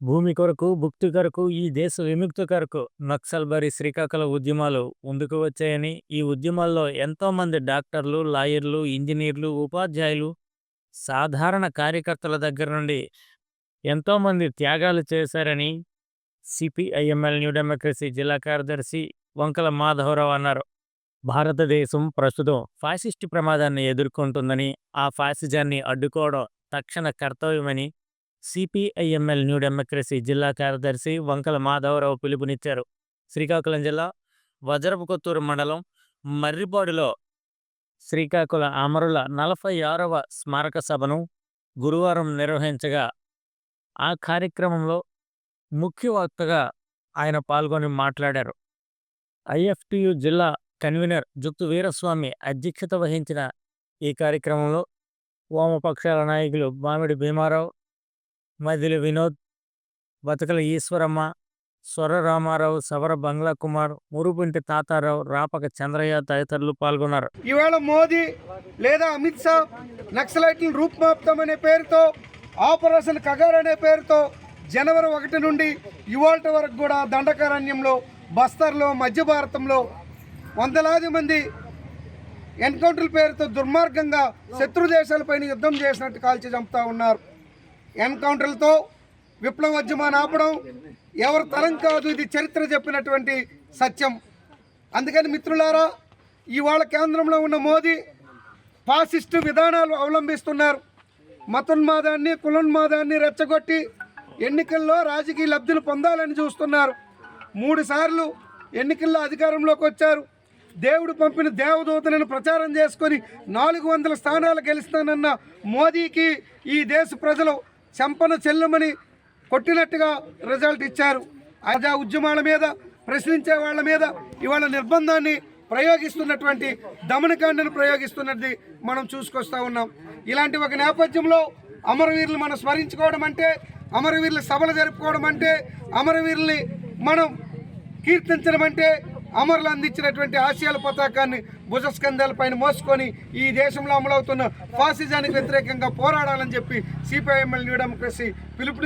భూమి కొరకు, భుక్తి కొరకు, ఈ దేశ విముక్తి కొరకు నక్సల్బరి శ్రీకాకుళ ఉద్యమాలు ముందుకు వచ్చాయని, ఈ ఉద్యమాల్లో ఎంతోమంది డాక్టర్లు, లాయర్లు, ఇంజనీర్లు ఉపాధ్యాయులు, సాధారణ కార్యకర్తల దగ్గర నుండి ఎంతోమంది త్యాగాలు చేశారని సిపిఐఎంఎల్ న్యూ డెమోక్రసీ జిల్లా కార్యదర్శి వంకల మాధవరావు అన్నారు. భారతదేశం ప్రస్తుతం ఫాసిస్ట్ ప్రమాదాన్ని ఎదుర్కొంటుందని, ఆ ఫాసిజాన్ని అడ్డుకోవడం తక్షణ కర్తవ్యమని సిపిఐఎంఎల్ న్యూ డెమోక్రసీ జిల్లా కార్యదర్శి వంకల మాధవరావు పిలుపునిచ్చారు. శ్రీకాకుళం జిల్లా వజ్రపుకొత్తూరు మండలం మర్రిపాడులో శ్రీకాకుళం అమరుల నలభై ఆరవ స్మారక సభను గురువారం నిర్వహించగా, ఆ కార్యక్రమంలో ముఖ్య వక్తగా ఆయన పాల్గొని మాట్లాడారు. ఐఎఫ్టియు జిల్లా కన్వీనర్ జుక్తు వీరస్వామి అధ్యక్షత వహించిన ఈ కార్యక్రమంలో వామపక్షాల నాయకులు మామిడి భీమారావు, మదిలి వినోద్, బతకల ఈశ్వరమ్మ, స్వర రామారావు, సవర బంగ్లా కుమార్, మురుపుంటి తాతారావు, రాపక చంద్రయ్య తదితరులు పాల్గొన్నారు. ఈవేళ మోదీ లేదా అమిత్ షా నక్సలైట్లను అనే పేరుతో ఆపరేషన్ కగార్ అనే పేరుతో జనవరి ఒకటి నుండి ఇవాళ వరకు కూడా దండకారణ్యంలో బస్తర్లో మధ్య భారతంలో వందలాది మంది ఎన్కౌంటర్ల పేరుతో దుర్మార్గంగా శత్రు దేశాలపైన యుద్ధం చేసినట్టు కాల్చి చంపుతా ఉన్నారు ఎన్కౌంటర్లతో విప్లవోద్యమాన్ని ఆపడం ఎవరి తరం కాదు ఇది చరిత్ర చెప్పినటువంటి సత్యం. అందుకని మిత్రులారా ఇవాళ కేంద్రంలో ఉన్న మోదీ ఫాసిస్టు విధానాలు అవలంబిస్తున్నారు. మతోన్మాదాన్ని కులోన్మాదాన్ని రెచ్చగొట్టి ఎన్నికల్లో రాజకీయ లబ్ధిని పొందాలని చూస్తున్నారు. మూడు సార్లు ఎన్నికల్లో అధికారంలోకి వచ్చారు. దేవుడు పంపిన దేవదూతలను ప్రచారం చేసుకొని నాలుగు వందల స్థానాలు గెలుస్తానన్న మోదీకి ఈ దేశ ప్రజలు చంపను చెల్లుమని కొట్టినట్టుగా రిజల్ట్ ఇచ్చారు. అజా ఉద్యమాల మీద ప్రశ్నించే వాళ్ళ మీద ఇవాళ నిర్బంధాన్ని ప్రయోగిస్తున్నటువంటి దమనకాండను ప్రయోగిస్తున్నది మనం చూసుకొస్తా ఉన్నాం. ఇలాంటి ఒక నేపథ్యంలో అమరవీరులు మనం స్మరించుకోవడం అంటే అమరవీరుల సభలు జరుపుకోవడం అంటే అమరవీరుల్ని మనం కీర్తించడం అంటే అమరులు అందించినటువంటి ఆశయాల పతాకాన్ని భుజస్కంధాల పైన మోసుకొని ఈ దేశంలో అమలవుతున్న ఫాసిజానికి వ్యతిరేకంగా పోరాడాలని చెప్పి సిపిఐఎంఎల్ న్యూ డెమోక్రసీ పిలుపు